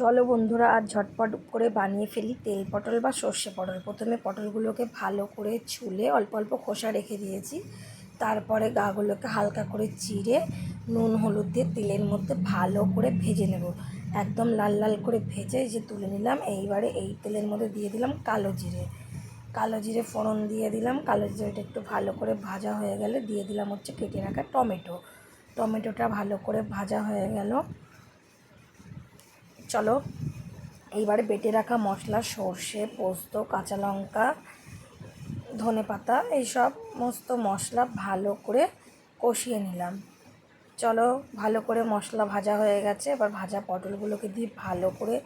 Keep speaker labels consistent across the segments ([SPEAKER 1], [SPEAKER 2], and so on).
[SPEAKER 1] চলো বন্ধুরা, আর ঝটপট করে বানিয়ে ফেলি তেল পটল বা সর্ষে পটল। প্রথমে পটলগুলোকে ভালো করে ছুলে অল্প অল্প খোসা রেখে দিয়েছি। তারপরে গাগুলোকে হালকা করে চিড়ে নুন, হলুদ দিয়ে তেলের মধ্যে ভালো করে ভেজে নেব। একদম লাল লাল করে ভেজে যে তুলে নিলাম, এইবারে এই তেলের মধ্যে দিয়ে দিলাম কালো জিরে। কালো জিরে ফোড়ন দিয়ে দিলাম, কালো জিরেটা একটু ভালো করে ভাজা হয়ে গেলে দিয়ে দিলাম হচ্ছে কেটে রাখা টমেটো। টমেটোটা ভালো করে ভাজা হয়ে গেল। চলো। এইবারে বেটে রাখা মশলা, সর্ষে, পোস্ত, কাঁচা লঙ্কা, ধনে পাতা এই সমস্ত মশলা ভালো করে কষিয়ে নিলাম। চলো, ভালো করে মশলা ভাজা হয়ে গেছে। এবার ভাজা পটলগুলোকে দিয়ে ভালো করে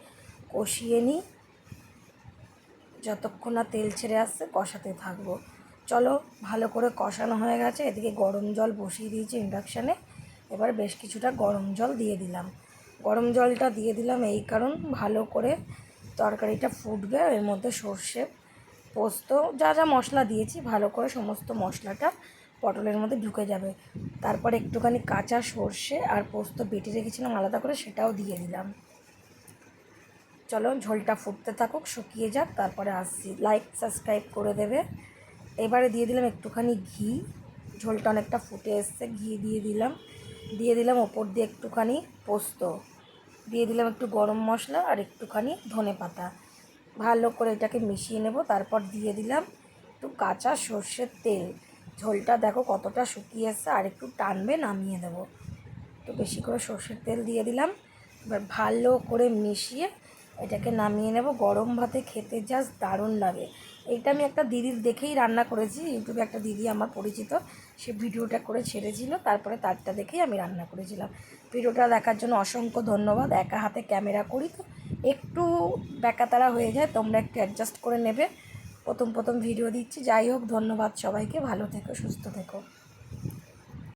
[SPEAKER 1] কষিয়ে নিই। যতক্ষণ না তেল ছেড়ে আসছে, কষাতে থাকব। চলো, ভালো করে কষানো হয়ে গেছে। এদিকে গরম জল বসিয়ে দিয়েছি ইন্ডাকশানে। এবার বেশ কিছুটা গরম জল দিয়ে দিলাম। গরম জলটা দিয়ে দিলাম এই কারণ ভালো করে তরকারিটা ফুটবে এর মধ্যে সর্ষে, পোস্ত, যা যা মশলা দিয়েছি ভালো করে সমস্ত মশলাটা পটলের মধ্যে ঢুকে যাবে। তারপর একটুখানি কাঁচা সর্ষে আর পোস্ত বেটে রেখেছিলাম আলাদা করে সেটাও দিয়ে দিলাম। চলো ঝোলটা ফুটতে থাকুক, শুকিয়ে যাক, তারপরে আসছি। লাইক সাবস্ক্রাইব করে দেবে। এবারে দিয়ে দিলাম একটুখানি ঘি। ঝোলটা অনেকটা ফুটে এসছে, ঘি দিয়ে দিলাম। দিয়ে দিলাম ওপর দিয়ে একটুখানি পোস্ত। দিয়ে দিলাম একটু গরম মশলা আর একটুখানি ধনে পাতা। ভালো করে এটাকে মিশিয়ে নেব, তারপর দিয়ে দিলাম একটু কাঁচা সর্ষের তেল। ঝোলটা দেখো কতটা শুকিয়ে এসছে, আর একটু টানবে, নামিয়ে দেবো। একটু বেশি করে সর্ষের তেল দিয়ে দিলাম। এবার ভালো করে মিশিয়ে এটাকে নামিয়ে নেব। গরম ভাতে খেতে জাস্ট দারুণ লাগে। এইটা আমি একটা দিদির দেখেই রান্না করেছি, ইউটিউবে একটা দিদি আমার পরিচিত, সে ভিডিওটা করে ছেড়েছিল, তারপরে তারটা দেখেই আমি রান্না করেছিলাম। ভিডিওটা দেখার জন্য অসংখ্য ধন্যবাদ, একা হাতে ক্যামেরা করি তো, একটু ব্যাকাতারা হয়ে যায়, তোমরা একটু অ্যাডজাস্ট করে নেবে। প্রথম প্রথম ভিডিও দিচ্ছি, যাই হোক, ধন্যবাদ সবাইকে, ভালো থেকো, সুস্থ থেকো।